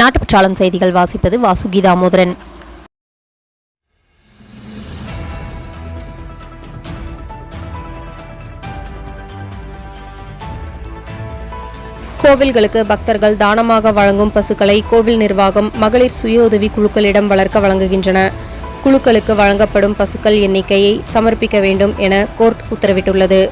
நாட்டுப்பற்றாளன் செய்திகள் வாசிப்பது வாசுகி தாமோதரன் கோவில்களுக்கு பக்தர்கள் தானமாக வழங்கும் பசுக்களை கோவில் நிர்வாகம் மகளிர் சுய உதவி குழுக்களிடம் வளர்க்க வழங்குகின்றன. குழுக்களுக்கு வழங்கப்படும் பசுக்கள் எண்ணிக்கையை சமர்ப்பிக்க வேண்டும் என கோர்ட் உத்தரவிட்டுள்ளது.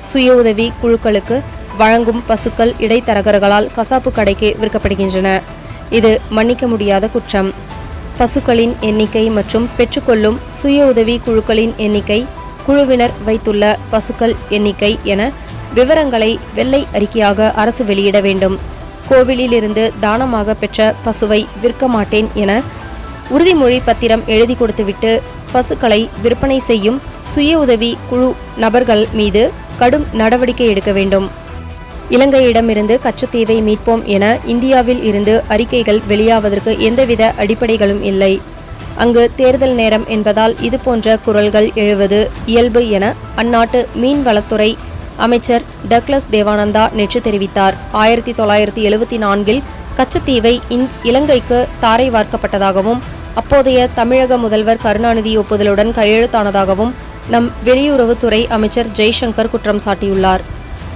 சுய உதவி குழுக்களுக்கு வழங்கும் பசுக்கள் இடைத்தரகர்களால் கசாப்பு கடைக்கு விற்கப்படுகின்றன. இது மன்னிக்க முடியாத குற்றம். பசுக்களின் எண்ணிக்கை மற்றும் பெற்றுக்கொள்ளும் சுய உதவி குழுக்களின் எண்ணிக்கை குழுவினர் வைத்துள்ள பசுக்கள் எண்ணிக்கை என விவரங்களை வெள்ளை அறிக்கையாக அரசு வெளியிட வேண்டும். கோவிலிலிருந்து தானமாக பெற்ற பசுவை விற்க மாட்டேன் என உறுதிமொழி பத்திரம் எழுதி கொடுத்துவிட்டு பசுக்களை விற்பனை செய்யும் சுய உதவி குழு நபர்கள் மீது கடும் நடவடிக்கை எடுக்க வேண்டும். இலங்கையிடமிருந்து கச்சத்தீவை மீட்போம் என இந்தியாவில் இருந்து அறிக்கைகள் வெளியாவதற்கு எந்தவித அடிப்படைகளும் இல்லை. அங்கு தேர்தல் நேரம் என்பதால் இதுபோன்ற குரல்கள் எழுவது இயல்பு என அந்நாட்டு மீன்வளத்துறை அமைச்சர் டக்ளஸ் தேவானந்தா நேற்று தெரிவித்தார். ஆயிரத்தி தொள்ளாயிரத்தி எழுபத்தி நான்கில் கச்சத்தீவை இலங்கைக்கு தாரை வார்க்கப்பட்டதாகவும் அப்போதைய தமிழக முதல்வர் கருணாநிதி ஒப்புதலுடன் கையெழுத்தானதாகவும் நம் வெளியுறவுத்துறை அமைச்சர் ஜெய்சங்கர் குற்றம் சாட்டியுள்ளார்.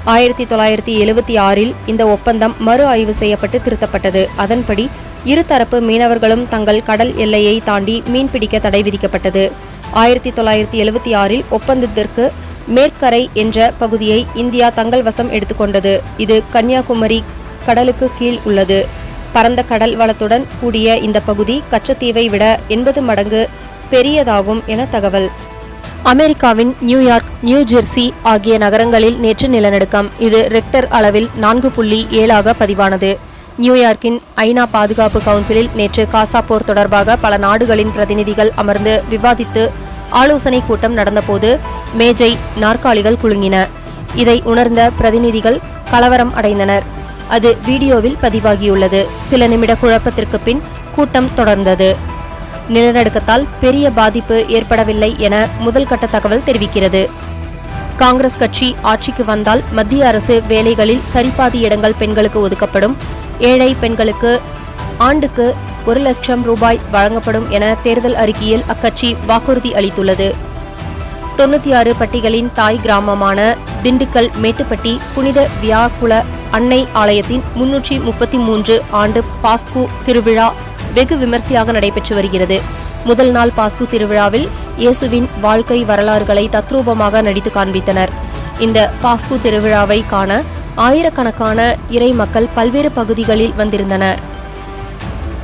ஆயிரத்தி தொள்ளாயிரத்தி எழுபத்தி ஆறில் இந்த ஒப்பந்தம் மறு ஆய்வு செய்யப்பட்டு திருத்தப்பட்டது. அதன்படி இருதரப்பு மீனவர்களும் தங்கள் கடல் எல்லையை தாண்டி மீன்பிடிக்க தடை விதிக்கப்பட்டது. ஆயிரத்தி தொள்ளாயிரத்தி எழுபத்தி ஆறில் ஒப்பந்தத்திற்கு மேற்கரை என்ற பகுதியை இந்தியா தங்கள் வசம் எடுத்துக்கொண்டது. இது கன்னியாகுமரி கடலுக்கு கீழ் உள்ளது. பரந்த கடல் வளத்துடன் கூடிய இந்த பகுதி கச்சத்தீவை விட எண்பது மடங்கு பெரியதாகும் என தகவல். அமெரிக்காவின் நியூயார்க் நியூ ஜெர்சி ஆகிய நகரங்களில் நேற்று நிலநடுக்கம். இது ரெக்டர் அளவில் நான்கு புள்ளி ஏழாக பதிவானது. நியூயார்க்கின் ஐநா பாதுகாப்பு கவுன்சிலில் நேற்று காசா போர் தொடர்பாக பல நாடுகளின் பிரதிநிதிகள் அமர்ந்து விவாதித்து ஆலோசனை கூட்டம் நடந்தபோது மேஜை நாற்காலிகள் குலுங்கின. இதை உணர்ந்த பிரதிநிதிகள் கலவரம் அடைந்தனர். அது வீடியோவில் பதிவாகியுள்ளது. சில நிமிட குழப்பத்திற்கு பின் கூட்டம் தொடர்ந்தது. நிலநடுக்கத்தால் பெரிய பாதிப்பு ஏற்படவில்லை என முதல் கட்ட தகவல் தெரிவிக்கிறது. காங்கிரஸ் கட்சி ஆட்சிக்கு வந்தால் மத்திய அரசு வேலைகளில் சரிபாதி இடங்கள் பெண்களுக்கு ஒதுக்கப்படும். ஏழை பெண்களுக்கு ஆண்டுக்கு ஒரு லட்சம் ரூபாய் வழங்கப்படும் என தேர்தல் அறிக்கையில் அக்கட்சி வாக்குறுதி அளித்துள்ளது. தொண்ணூத்தி ஆறு பட்டிகளின் தாய் கிராமமான திண்டுக்கல் மேட்டுப்பட்டி புனித வியாக்குல அன்னை ஆலயத்தின் முன்னூற்றி முப்பத்தி மூன்று ஆண்டு பாஸ்கு திருவிழா வெகு விமர்சையாக நடைபெற்று வருகிறது. முதல் நாள் பாஸ்கு திருவிழாவில் இயேசுவின் வாழ்க்கை வரலாறுகளை தத்ரூபமாக நடித்து காண்பித்தனர். இந்த பாஸ்கு திருவிழாவை காண ஆயிரக்கணக்கான இறை மக்கள் பல்வேறு பகுதிகளில் வந்திருந்தனர்.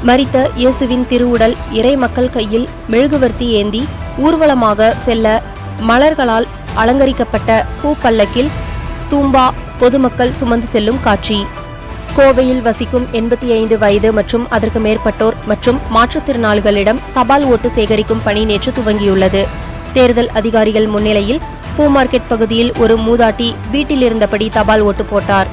மரித்த இயேசுவின் திருவுடல் இறை மக்கள் கையில் மெழுகுவர்த்தி ஏந்தி ஊர்வலமாக செல்ல மலர்களால் அலங்கரிக்கப்பட்ட பூப்பல்லக்கில் தூம்பா பொதுமக்கள் சுமந்து செல்லும் காட்சி. கோவையில் வசிக்கும் எண்பத்தி ஐந்து வயது மற்றும் அதற்கு மேற்பட்டோர் மற்றும் மாற்றுத்திறனாளிகளிடம் தபால் ஓட்டு சேகரிக்கும் பணி நேற்று துவங்கியுள்ளது. தேர்தல் அதிகாரிகள் முன்னிலையில் பூ மார்க்கெட் பகுதியில் ஒரு மூதாட்டி வீட்டில் இருந்தபடி தபால் ஓட்டு போட்டார்.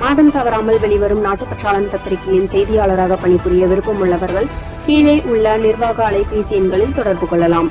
மாதம் தவறாமல் வெளிவரும் நாட்டுப்பற்றாளன் பத்திரிகையின் செய்தியாளராக பணிபுரிய விருப்பமுள்ளவர்கள் கீழே உள்ள நிர்வாக அலைபேசி எண்களில் தொடர்பு கொள்ளலாம்.